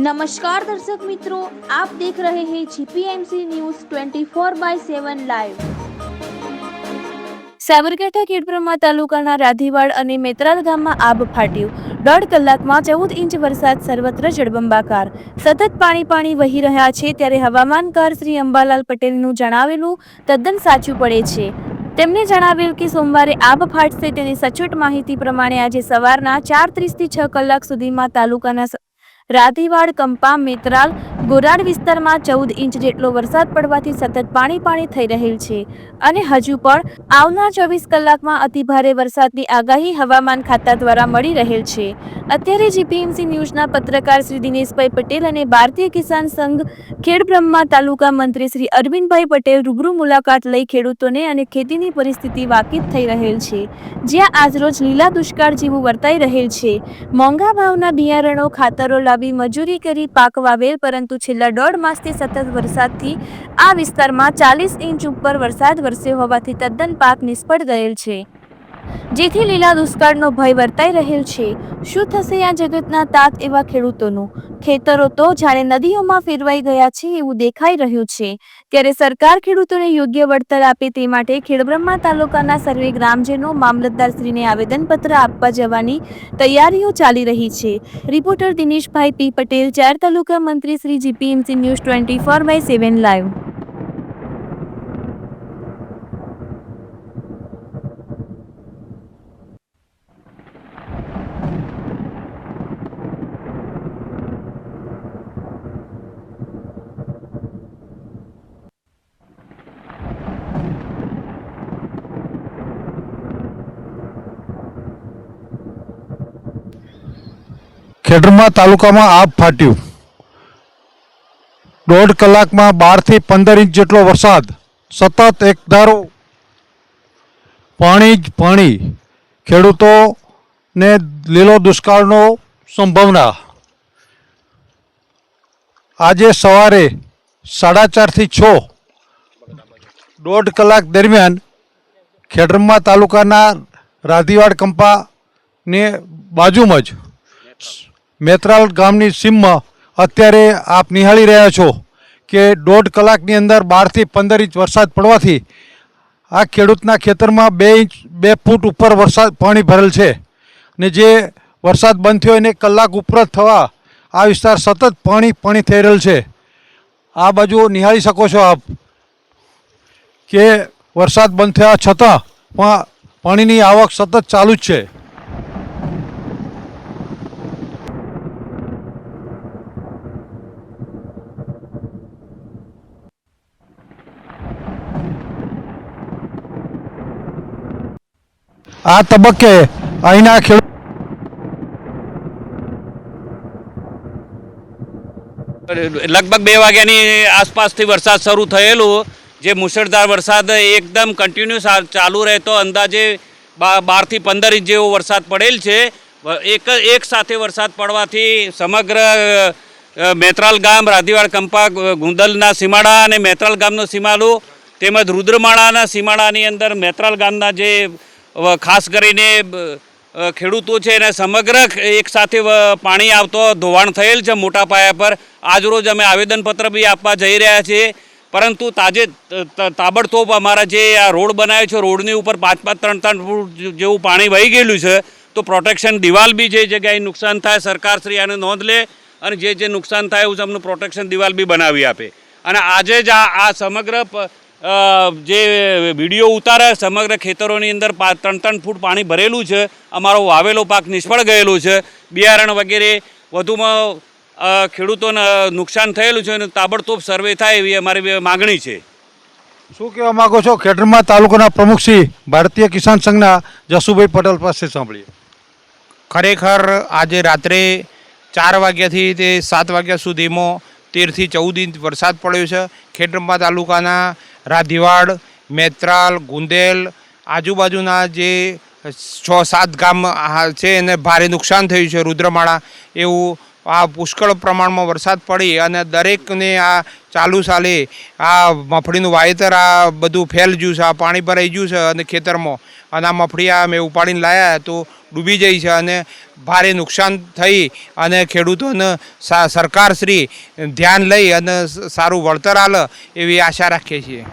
નમસ્કાર દર્શક મિત્રો, આપ દેખ રહે હે GPMC news 24 by 7 live. Sabarkantha Khedbrahma તાલુકાના રાધીવાડ અને મેત્રાલ ગામમાં આબ ફાટ્યું. દોઢ કલાકમાં ચૌદ ઇંચ વરસાદ સર્વત્ર જળબંબાકાર. સતત પાણી પાણી વહી રહ્યા છે ત્યારે હવામાનકાર શ્રી અંબાલાલ પટેલનું જણાવેલું તદ્દન સાચું પડે છે. તેમણે જણાવ્યું કે સોમવારે આબ ફાટશે તેની સચોટ માહિતી પ્રમાણે આજે સવારના ચાર ત્રીસથી છ કલાક સુધીમાં તાલુકાના રાધીવાડ કંપા મેત્રાલ ગોરાડ વિસ્તારમાં ચૌદ ઇંચ જેટલો વરસાદ પડવાથી સતત પાણી પાણી થઈ રહેલ છે અને હજુ પણ આવનાર ચોવીસ કલાકમાં અતિભારે વરસાદની આગાહી હવામાન ખાતા દ્વારા મળી રહેલ છે. અત્યારે જીપીએમસી ન્યૂઝના પત્રકાર શ્રી દિનેશભાઈ પટેલ અને ભારતીય કિસાન સંઘ ખેડબ્રહ્મા તાલુકા મંત્રી શ્રી અરવિંદભાઈ પટેલ રૂબરૂ મુલાકાત લઈ ખેડૂતોને અને ખેતીની પરિસ્થિતિ વાકેફ થઈ રહેલ છે. જ્યાં આજરોજ લીલા દુષ્કાળ જેવું વર્તાઈ રહેલ છે. મોંઘા ભાવના બિયારણો, ખાતરો લાવી મજૂરી કરી પાક વાવેલ, પરંતુ છેલ્લા દોઢ માસથી સતત વરસાદથી આ વિસ્તારમાં ચાલીસ ઇંચ ઉપર વરસાદ વરસ્યો હોવાથી તદ્દન પાક નિષ્ફળ ગયેલ છે. જેથી લીલા દુષ્કાળનો ભય વર્તાઈ રહેલ છે. શું થશે આ જગતના તાત એવા ખેડૂતોનું? ખેતરો તો જાણે નદીઓમાં ફેરવાઈ ગયા છે એવું દેખાઈ રહ્યું છે. ત્યારે સરકાર ખેડૂતોને યોગ્ય વળતર આપે તે માટે ખેડબ્રહ્મા તાલુકાના સર્વે ગ્રામજનો મામલતદારશ્રીને આવેદનપત્ર આપવા જવાની તૈયારીઓ ચાલી રહી છે. રિપોર્ટર દિનેશભાઈ પી પટેલ, ચાર તાલુકા મંત્રી Shri GPMC news twenty four by seven live. Khedbrahma તાલુકામાં આભ ફાટ્યું. દોઢ કલાકમાં બારથી પંદર ઇંચ જેટલો વરસાદ, સતત એકધારો પાણી જ પાણી, ખેડૂતોને લીલો દુષ્કાળનો સંભાવના. આજે સવારે સાડા ચારથી છ, દોઢ કલાક દરમિયાન ખેડરમા તાલુકાના રાધીવાડ કંપાની બાજુમાં જ મેત્રાલ ગામની સીમમાં અત્યારે આપ નિહાળી રહ્યા છો કે દોઢ કલાકની અંદર બારથી પંદર ઇંચ વરસાદ પડવાથી આ ખેડૂતના ખેતરમાં બે ઇંચ, બે ફૂટ ઉપર વરસાદ પાણી ભરેલ છે. ને જે વરસાદ બંધ થયો એને કલાક ઉપરાંત થવા આ વિસ્તાર સતત પાણી પાણી થઈ રહેલ છે. આ બાજુ નિહાળી શકો છો આપ કે વરસાદ બંધ થયા છતાં પણ પાણીની આવક સતત ચાલુ જ છે. આ તબક્કે અહીંના ખેડૂત લગભગ બે વાગ્યાની આસપાસથી વરસાદ શરૂ થયેલો. જે મુશળધાર વરસાદ એકદમ કન્ટિન્યુઅસ ચાલુ રહેતો અંદાજે બારથી પંદર ઇંચ જેવો વરસાદ પડેલ છે. એક એક સાથે વરસાદ પડવાથી સમગ્ર મેત્રાલ ગામ, રાધીવાડ કંપા ગુંદલના સીમાડા અને મેત્રાલ ગામનો સીમાડો તેમજ રુદ્રમાળાના સીમાડાની અંદર મેત્રાલ ગામના જે ખાસ કરીને ખેડૂતો છે એને સમગ્ર એક સાથે પાણી આવતો ધોવાણ થયેલ છે મોટા પાયા પર. આજરોજ અમે આવેદનપત્ર બી આપવા જઈ રહ્યા છીએ. પરંતુ તાજે તાબડતોબ અમારા જે આ રોડ બનાવ્યો છે, રોડની ઉપર પાંચ પાંચ, ત્રણ ત્રણ ફૂટ જેવું પાણી વહી ગયેલું છે, તો પ્રોટેક્શન દિવાલ બી જે જગ્યાએ નુકસાન થાય, સરકારશ્રી આને નોંધ લે અને જે જે નુકસાન થાય એવું અમને પ્રોટેક્શન દિવાલ બી બનાવી આપે. અને આજે જ આ સમગ્ર જે વીડિયો ઉતારે સમગ્ર ખેતરોની અંદર પા- ત્રણ ત્રણ ફૂટ પાણી ભરેલું છે અમારો વાવેલો પાક નિષ્ફળ ગયેલો છે બિયારણ વગેરે વધુમાં ખેડૂતોને નુકસાન થયેલું છે અને તાબડતોબ સર્વે થાય એવી અમારી માગણી છે. શું કહેવા માંગો છો? ખેડરમાં તાલુકાના પ્રમુખ શ્રી ભારતીય કિસાન સંઘના જસુભાઈ પટેલ પાસે સાંભળીએ. ખરેખર આજે રાત્રે ચાર વાગ્યાથી તે સાત વાગ્યા સુધીમાં તેરથી ચૌદ ઇંચ વરસાદ પડ્યો છે. ખેડરમા તાલુકાના રાધીવાડ, મેત્રાલ, ગુંદેલ, આજુબાજુના જે છ સાત ગામ છે એને ભારે નુકસાન થયું છે રુદ્રમાળા. એવું આ પુષ્કળ પ્રમાણમાં વરસાદ પડી અને દરેકને આ ચાલુ સાલે આ મફળીનું વાવેતર આ બધું ફેલ ગયું છે, આ પાણી ભરાઈ ગયું છે અને ખેતરમાં. અને આ મફળી આ મેં ઉપાડીને લાવ્યા તો ડૂબી જાય છે અને ભારે નુકસાન થઈ અને ખેડૂતોને સરકારશ્રી ધ્યાન લઈ અને સારું વળતર આલે એવી આશા રાખીએ છીએ.